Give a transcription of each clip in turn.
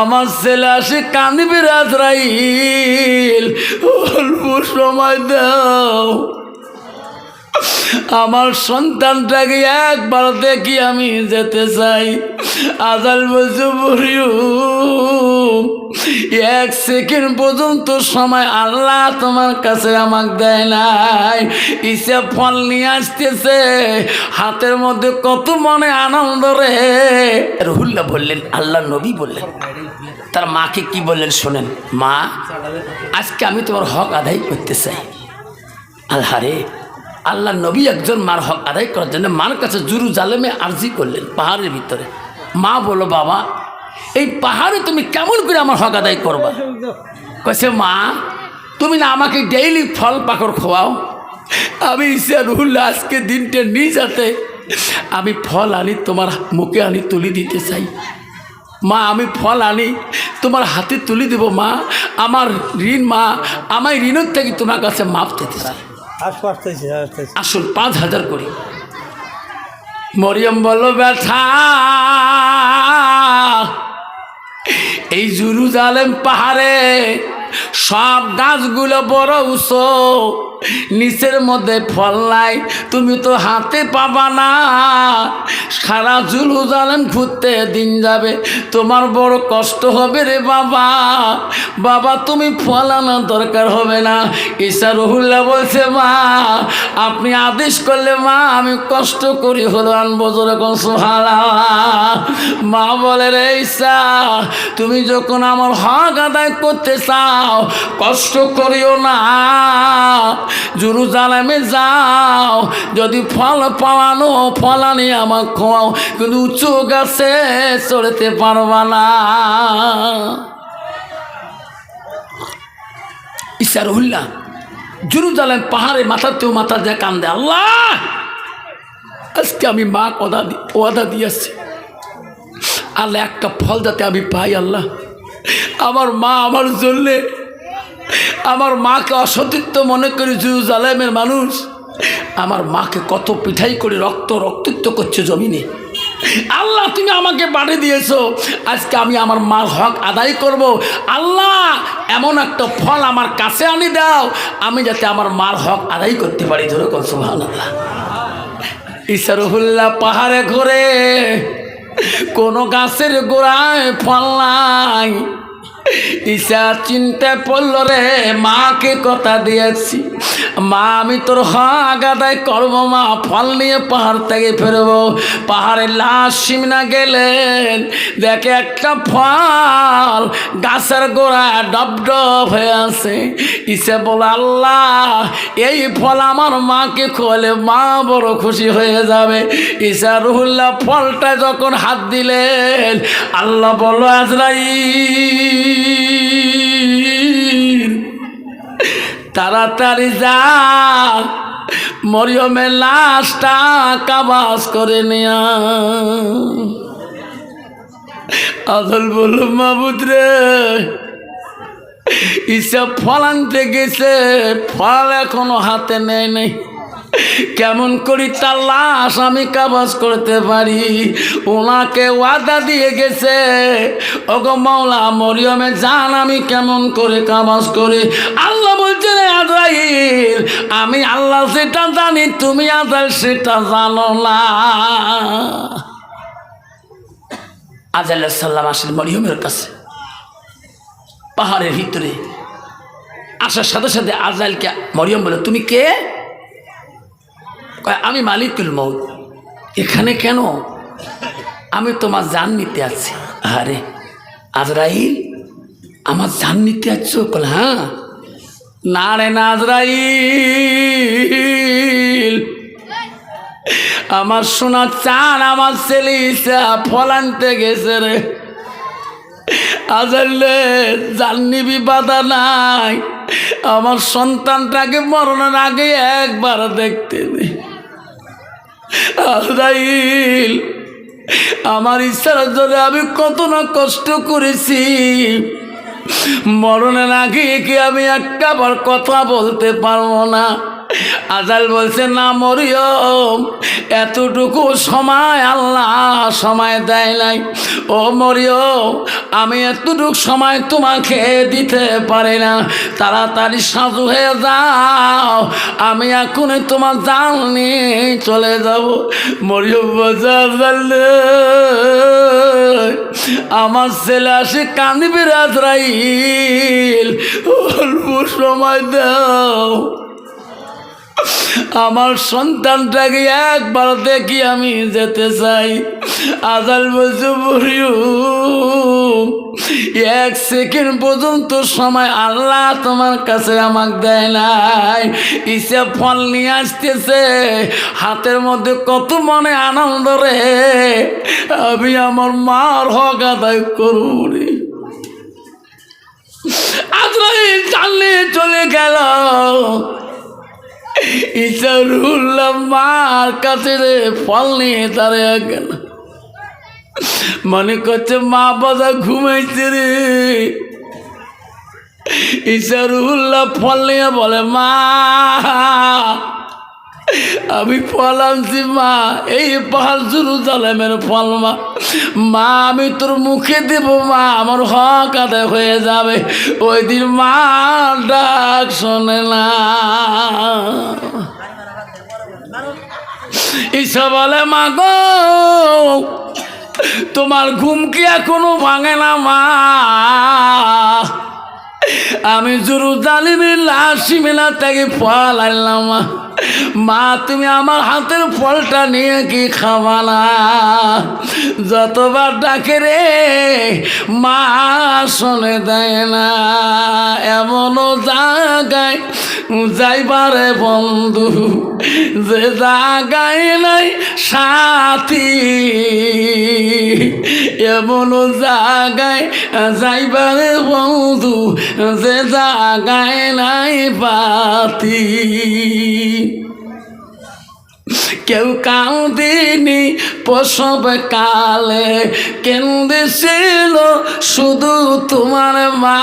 আমার ছেলে আসে কান্দিবি রাজরাইল। অল্প সময় দাও। আমার সন্তানটাকে একবার দেখি আমি যেতে চাই। বলছে বলিও এক সেকেন্ড পর্যন্ত সময় আল্লাহ তোমার কাছে আমাকে দেয় নাই। ইসে ফল নিয়ে আসতেছে, হাতের মধ্যে কত মনে আনন্দ রে। রহুল্লা বললেন, আল্লাহ নবী বললেন, তার মাকে কি বললেন শোনেন, মা, আজকে আমি তোমার হক আদায় করতে চাই। আল্লাহ রে আল্লাহ নবী একজন মার হক আদায় করার জন্য মার কাছে জুরু জালেমে আর্জি করলেন, পাহাড়ের ভিতরে। মা বলো বাবা, এই পাহাড়ে তুমি কেমন করে আমার হক আদায় করবা? কছে মা, তুমি না আমাকে ডেইলি ফল পাকড় খোয়াও। আমি ইসা রুহুল্লা আজকে দিনটা নিয়ে যাতে আমি ফল আনি, তোমার মুখে আনি, তুলি দিতে চাই। মা, আমি ফল আনি, তোমার হাতে তুলে দেবো, মা। আমার ঋণ, মা আমার ঋণের থেকে তোমার কাছে মাপ দিতে চাই। আসুন পাঁচ হাজার করি। মরিয়ম বলো ব্যথা। এই জুরু জালেম পাহাড়ে সব গাছগুলো বড় উঁচু। নিচের মধ্যে ফল নাই, তুমি তো হাতে পাবা না। সারা জুলু জালেম ঘুরতে দিন যাবে, তোমার বড় কষ্ট হবে রে বাবা। বাবা, তুমি ফল আনার দরকার হবে না। ঈশা রহুল্লা বলছে, মা, আপনি আদেশ করলে, মা, আমি কষ্ট করি হলো আনব যেরকম সোহালা মা বলে, রে ঈশা তুমি যখন আমার হক আদায় করতে চাও, কষ্ট করিও না। জুরু জালামে যাও। যদি ফল পাওয়ানো, ফলানি আমার খোয়াও, কিন্তু উঁচু গাছে চড়তে পারবা না। ইসার উল্লাহ জুরুজালেম পাহাড়ে মাথাতেও মাথা দিয়ে কান্দে, আল্লাহ, আজকে আমি মা কদা ওয়াদা দিয়েছি। আল্লাহ, একটা ফল যাতে আমি পাই, আল্লাহ। আমার মা আমার জন্যে আমার মাকে অসতীর্থ মনে করি জুরুজালেমের মানুষ, আমার মাকে কত পিঠাই করে রক্ত রক্তিত্ব করছে জমিনে। আল্লাহ, তুমি আমাকে বাড়ি দিয়েছ, আজকে আমি আমার মার হক আদায় করব। আল্লাহ, এমন একটা ফল আমার কাছে আনি দাও, আমি যাতে আমার মার হক আদায় করতে পারি। ধরে কল সুহান আল্লাহ ইসারুল্লাহ পাহাড়ে ঘুরে, কোনো গাছের গোড়ায় ফল নাই। ঈশা চিন্তায় পড়ল রে, মাকে কথা দিয়েছি। মা, আমি তোর হাগ করব, মা, ফল নিয়ে পাহাড় থেকে ফেরবো। পাহাড়ে লাশ সিমনা গেলেন, দেখে একটা ফল গাছের গোড়া ডব ডব হয়ে আছে। ইসে বলে আল্লাহ, এই ফল আমার মাকে খোলে মা বড় খুশি হয়ে যাবে। ঈশা রুহুল্লাহ ফলটা যখন হাত দিলেন, আল্লাহ বলো আজরাই তাড়াতাড়ি যা মরিয়মের লাশটা কাবাস করে নেয়া। আদল বলল মাবুদ রে ইসব ফল আনতে গেছে ফল এখনও হাতে নেয় নেই। কেমন করি তার লাশ আমি কাবাজ করতে পারি? ওনাকে ওয়াদা দিয়ে গেছে, ওগো মাওলা মরিয়মে জান আমি কেমন করে কাবাজ করি? আল্লাহ বলছে রে আজরাইল, আমি আল্লাহ সেটা জানি, তুমি আজাল সেটা জানো না। আজাল সাল্লাম আসেন মরিয়মের কাছে। পাহাড়ের ভিতরে আসার সাথে সাথে আজাইলকে মরিয়ম বলে, তুমি কে? আমি মালিকুল মৌত এখানে কেন? আমি তোমার জান নিতে আছি আরে আজরাইল, আমার জান নিতে আছো কল হ্যাঁ। না রে না আজরাইল, আমার সোনা চান আমার ছেলে ফল আনতে গেছে রে। আজারলে জাননিবি বাধা নাই। আমার সন্তানটাকে মরণের আগে একবার দেখতে নেই আজরাইল আমার ইচ্ছার জন্য আমি কত না কষ্ট করেছি। মরণের আগে কি আমি একটা বার কথা বলতে পারব না? আজাল বলছে, না মরিয়ম এতটুকু সময় আল্লাহ সময় দেয় নাই। ও মরিয়ম আমি এতটুকু সময় তোমাকে দিতে পারি না। তাড়াতাড়ি সাজু হয়ে যাও, আমি এখনই তোমার জাল নিয়ে চলে যাব। মরিয়ম আজাল আমার ছেলে আসে কান্দিবি রাজরাইল, অল্প সময় দাও। আমার সন্তানটাকে একবার দেখি আমি যেতে চাই। আজাল বলছে এক সেকেন্ড পর্যন্ত সময় আল্লাহ তোমার কাছে আমাকে দেয় নাই। ইসে ফল নিয়ে আসতেছে, হাতের মধ্যে কত মনে আনন্দ রে। আমি আমার মার হক আদায় করব রে। চালিয়ে চলে গেল। ইসারুল্লাহ মার কাছে ফল নিয়ে তারে গেল মনে করছে মা বাবা ঘুমাইছে রে। ইসারুল্লাহ ফল নিয়ে বলে, মা আমি আনছি মা, এই পাহাড় জুরু জালেমের ফল মা। মা, আমি তোর মুখে দেব মা, আমার হক আদায় হয়ে যাবে। ওই দিন মা ডাক শোনে না। ঈশা বলে, মা গো, তোমার ঘুম কি এখনও ভাঙে না মা? আমি জুরু জালিমের লাশি মেলা থেকে ফল আনলাম মা। মা, তুমি আমার হাতের ফলটা নিয়ে কি না যতবার ডাকে রে, মা শোনে দেয় না। এমনও জাগায় যাইবারে বন্ধু, যে জাগায় নাই সাথী। এমনও জাগায় যাইবারে বন্ধু, যে জাগায় নাই পাতি। কেউ কাঁদিনি প্রসব কালে কেন্দেছিল শুধু তোমার মা।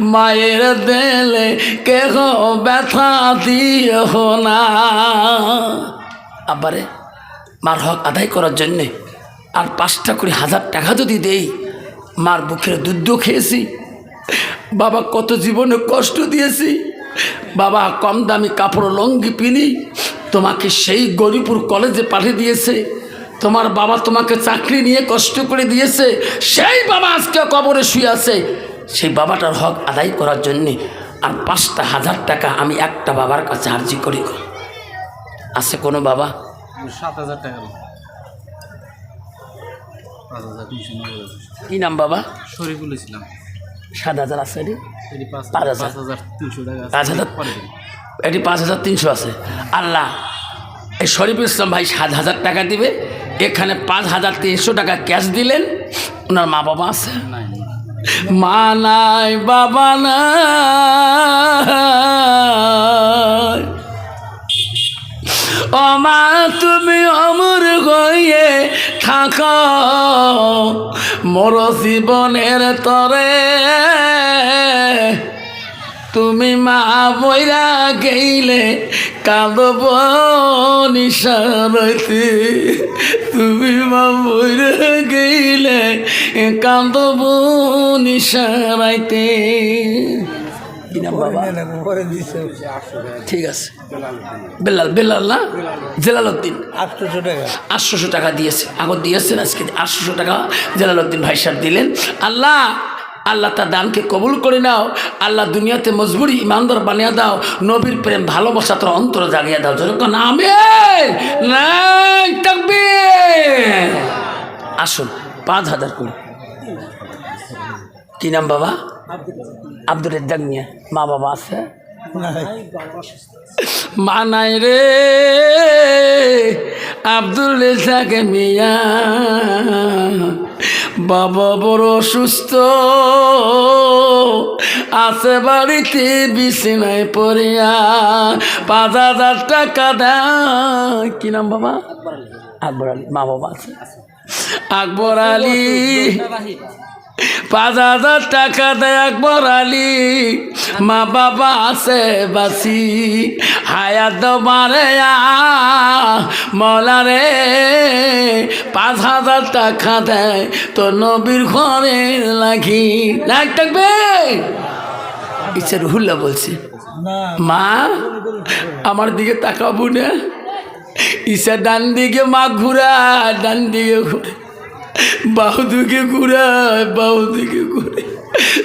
মায়ের দেলে কেহ ব্যথা দিও না। আবারে মার হক আদায় করার জন্যে আর পাঁচটা করে হাজার টাকা যদি দেই, মার বুকের দুধ খেয়েছি। বাবা কত জীবনে কষ্ট দিয়েছি। বাবা কম দামি কাপড় লঙ্গি পিনি। তোমাকে সেই গরিপুর কলেজে পাঠিয়ে দিয়েছে। তোমার বাবা তোমাকে চাকরি নিয়ে কষ্ট করে দিয়েছে। সেই বাবা আজকে কবরে শুয়ে আছে। সেই বাবাটার হক আদায় করার জন্যে আর পাঁচটা হাজার টাকা আমি একটা বাবার কাছে আর্জি করি। আছে কোনো বাবা? সাত হাজার টাকা কি নাম বাবা? শরীফুল ইসলাম। সাত হাজার আছে পাঁচ হাজার। পাঁচ হাজার এটি পাঁচ হাজার তিনশো আছে। আল্লাহ, এই শরীফ ইসলাম ভাই সাত হাজার টাকা দিবে, এখানে পাঁচ হাজার তিনশো টাকা ক্যাশ দিলেন, ওনার মা বাবা আছে। মা নাই, বাবা নাই। ও মা, তুমি অমর হয়ে থাক, মোর জীবনের তরে। তুমি মা বইরা গেইলে কাঁদব নিশারতে তুমি মা বইরা গেইলে কাঁদব দিচ্ছে ঠিক আছে। বেলাল বেলাল না? জেলালউদ্দিন। আটশোশো টাকা। আটশোশো টাকা দিয়েছে। আগর দিয়েছেন আজকে আটশোশো টাকা জেলালউদ্দিন ভাই সাহেব দিলেন। আল্লাহ আল্লাহ তার দানকে কবুল করে নাও। আল্লাহ দুনিয়াতে মজবুরি ইমানদার বানিয়ে দাও। নবীর প্রেম, ভালোবাসা তোর অন্তর জাগিয়ে দাও। যেরকম আমি আসুন, পাঁচ হাজার করে। কি নাম বাবা? আব্দুল মিয়া। মা বাবা আছে? মা নাই রে। আব্দুল মিয়া। বাবা বড় সুস্থ আছে বাড়িতে বিছানায় পড়িয়া পাঁচ হাজার টাকা দেয়। কি নাম বাবা? আকবর আলী। মা বাবা আছে। আকবর আলী। পাঁচ হাজার টাকা দেয় একবার আলী। মা বাবা আছে বাসি হায়াত মারে মলা রে পাঁচ হাজার টাকা দেয় তো নবীর ঘরে লাগি। লাগ থাকবে? ইচ্ছা রুহুল্লা বলছে। মা আমার দিকে তাকাবো না। ঈশা ডান দিকে মা ঘুরায় ডান দিকে ঘুরে। বাহু দিকে ঘুরায় বাহু দিকে ঘুরে।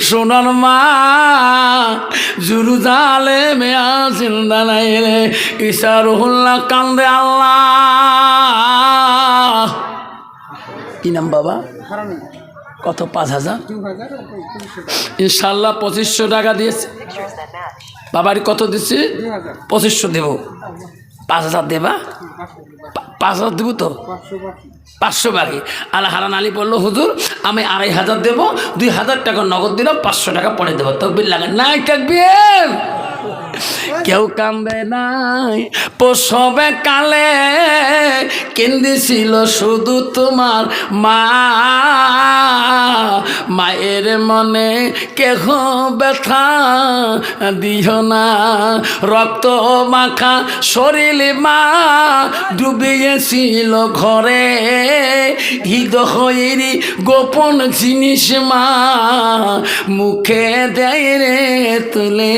সোনার মা জুরু জালে মেয়া রে ইশার হুল্লা কান্দে আল্লাহ। কি নাম বাবা? কত, পাঁচ হাজার? ইনশাল্লাহ পঁচিশশো টাকা দিয়েছে। বাবার কত দিচ্ছি? পঁচিশশো দেব। পাঁচ হাজার দেবা? পাঁচ হাজার দেবো তো? পাঁচশো বাকি। আর হারান আলী বলল, হুজুর, আমি আড়াই হাজার দেবো। দুই হাজার টাকা নগদ দিলাম, পাঁচশো টাকা পরে দেবো। তকবির লাগে নাই তকবির! কেউ কান্দে নাই। প্রসবে কালে কেন্দিছিল শুধু তোমার মা। মায়ের মনে কেহ ব্যথা দিও না। রক্ত মাখা শরীর মা ডুবিয়েছিল ঘরে। হৃদয়েরই গোপন জিনিস মা মুখে দেয় রে তুলে।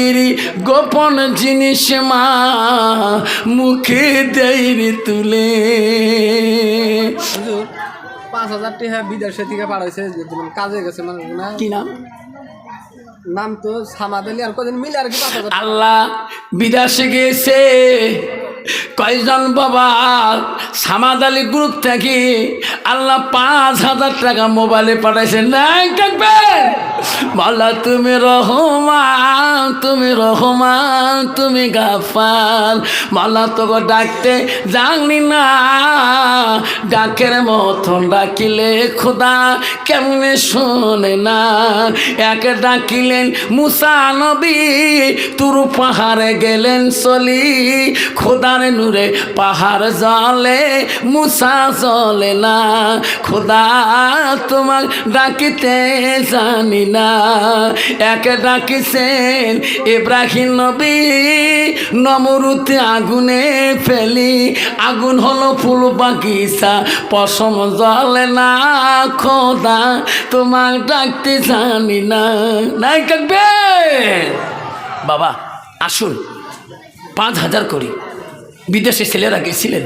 হৃদয়েরই গোপন জিনিস মা মুখে দেয়রে তুলে। পাঁচ হাজার টাকা বিদেশে থেকে পাঠাইছে কাজে গেছে মানে কি নাম? নাম তো সামাদ আর কদিন মিলে আর কি আল্লাহ বিদেশে গেছে কয়জন বাবা? সামাদ আলী গ্রুপ থেকে আল্লাহ পাঁচ হাজার টাকা মোবাইলে পাঠাইছে। নাই বলা, তুমি রহমান তুমি রহমান, তুমি গাফাল। বলা, তোকে ডাকতে জানি না। ডাকের মতন ডাকিলে খোদা কেমনে শোনে না? এক ডাকিলেন মুসা তুর পাহাড়ে গেলেন চলি খোদার নূরে পাহাড় জলে, মুসা জলে না। খোদা তোমার ডাকিতে জানি না। এক ডাকিছেন ইব্রাহিম নবী, নমরুতে আগুনে ফেলি। আগুন হলো ফুল বাগিচা, পশম জলে না। খোদা তোমার ডাকতে জানি না। নাই ডাকবে বাবা, আসুন, পাঁচ হাজার করি। বিদেশে ছেলেরা গেছিলেন।